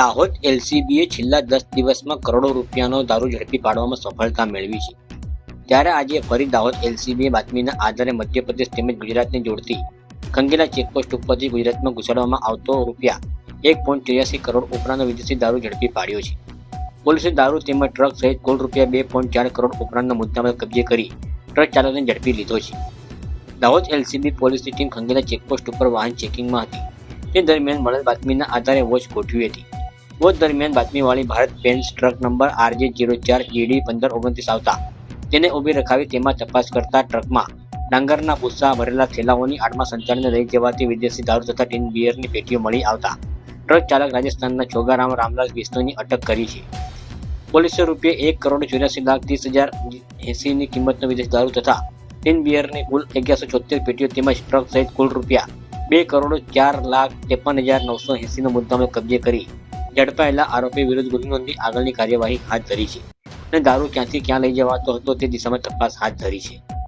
દાહોદ એલસીબીએ છેલ્લા દસ દિવસમાં કરોડો રૂપિયાનો દારૂ ઝડપી પાડવામાં સફળતા મેળવી છે. ત્યારે આજે ફરી દાહોદ એલસીબીએ બાતમીના આધારે મધ્યપ્રદેશ તેમજ ગુજરાતને જોડતી ખંગેલા ચેકપોસ્ટ ઉપરથી ગુજરાતમાં ઘુસાડવામાં આવતો રૂપિયા એક પોઈન્ટ ચોર્યાસી કરોડ ઉપરાંતનો વિદેશી દારૂ ઝડપી પાડ્યો છે. પોલીસે દારૂ તેમજ ટ્રક સહિત કુલ રૂપિયા બે પોઈન્ટ ચાર કરોડ ઉપરાંતના મુદ્દામાલ કબજે કરી ટ્રક ચાલકને ઝડપી લીધો છે. દાહોદ એલસીબી પોલીસની ટીમ ખંગેલા ચેકપોસ્ટ ઉપર વાહન ચેકિંગમાં હતી. તે દરમિયાન મળેલ બાતમીના આધારે વોચ ગોઠવી હતી. વોચ દરમિયાન બાતમીવાળી Bharat Benz truck number RJ zero ચાર જીડી પંદર ઓગણત્રીસ આવતા. તેને ઊભી રખાવી તેમાં તપાસ કરતા ટ્રકમાં ડાંગરના ભૂસા ભરેલા થેલાઓની આડમાં સંચાલને લઈ જવાથી વિદેશી દારૂ તથા ટીન બિયરની પેટીઓ મળી આવતા. ટ્રક ચાલક રાજસ્થાનના છોગારામ રામલાલ વિષ્ણુની અટક કરી છે. પોલીસે રૂપિયા એક કરોડ ચોર્યાસી લાખ ત્રીસ હજાર એંસીની કિંમતનો વિદેશ દારૂ તથા ટીન બિયરની કુલ અગિયારસો છોતેર પેટીઓ તેમજ ટ્રક સહિત કુલ રૂપિયા બે કરોડ ચાર લાખ ત્રેપન હજાર નવસો એંસીનો મુદ્દામાલ કબજે કરી. ઝડપાયેલા આરોપી વિરુદ્ધ ગુનો નોંધી આગળની કાર્યવાહી હાથ ધરી છે. અને દારૂ ક્યાંથી ક્યાં લઈ જવાતો હતો તે દિશામાં તપાસ હાથ ધરી છે.